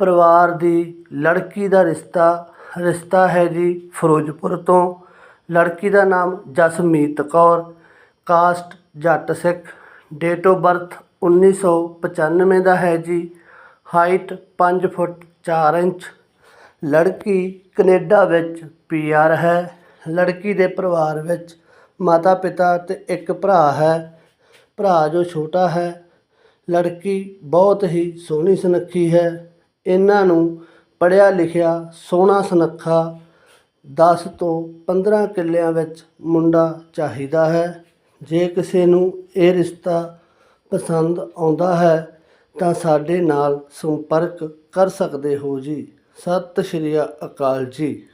ਪਰਿਵਾਰ ਦੀ ਲੜਕੀ ਦਾ ਰਿਸ਼ਤਾ ਰਿਸ਼ਤਾ ਹੈ ਜੀ ਫਿਰੋਜ਼ਪੁਰ ਤੋਂ। ਲੜਕੀ ਦਾ ਨਾਮ Jasmeet Kaur, caste Jatt Sikh. Date of birth 1995 ਦਾ ਹੈ ਜੀ ਹਾਈਟ 5 ਫੁੱਟ 4 ਇੰਚ। ਲੜਕੀ ਕੈਨੇਡਾ ਵਿੱਚ ਪੀਆਰ ਹੈ। ਲੜਕੀ ਦੇ ਪਰਿਵਾਰ ਵਿੱਚ ਮਾਤਾ ਪਿਤਾ ਤੇ ਇੱਕ ਭਰਾ ਹੈ। ਭਰਾ ਜੋ ਛੋਟਾ ਹੈ। ਲੜਕੀ ਬਹੁਤ ਹੀ ਸੋਹਣੀ ਸੁਨੱਖੀ ਹੈ। ਇਹਨਾਂ ਨੂੰ ਪੜ੍ਹਿਆ ਲਿਖਿਆ ਸੋਹਣਾ ਸੁਨੱਖਾ 10 ਤੋਂ 15 ਕਿੱਲਿਆਂ ਵਿੱਚ ਮੁੰਡਾ ਚਾਹੀਦਾ ਹੈ। ਜੇ ਕਿਸੇ ਨੂੰ ਇਹ ਰਿਸ਼ਤਾ ਪਸੰਦ ਆਉਂਦਾ ਹੈ, ਤਾਂ ਸਾਡੇ ਨਾਲ ਸੰਪਰਕ ਕਰ ਸਕਦੇ ਹੋ ਜੀ। ਸਤਿ ਸ਼੍ਰੀ ਅਕਾਲ ਜੀ।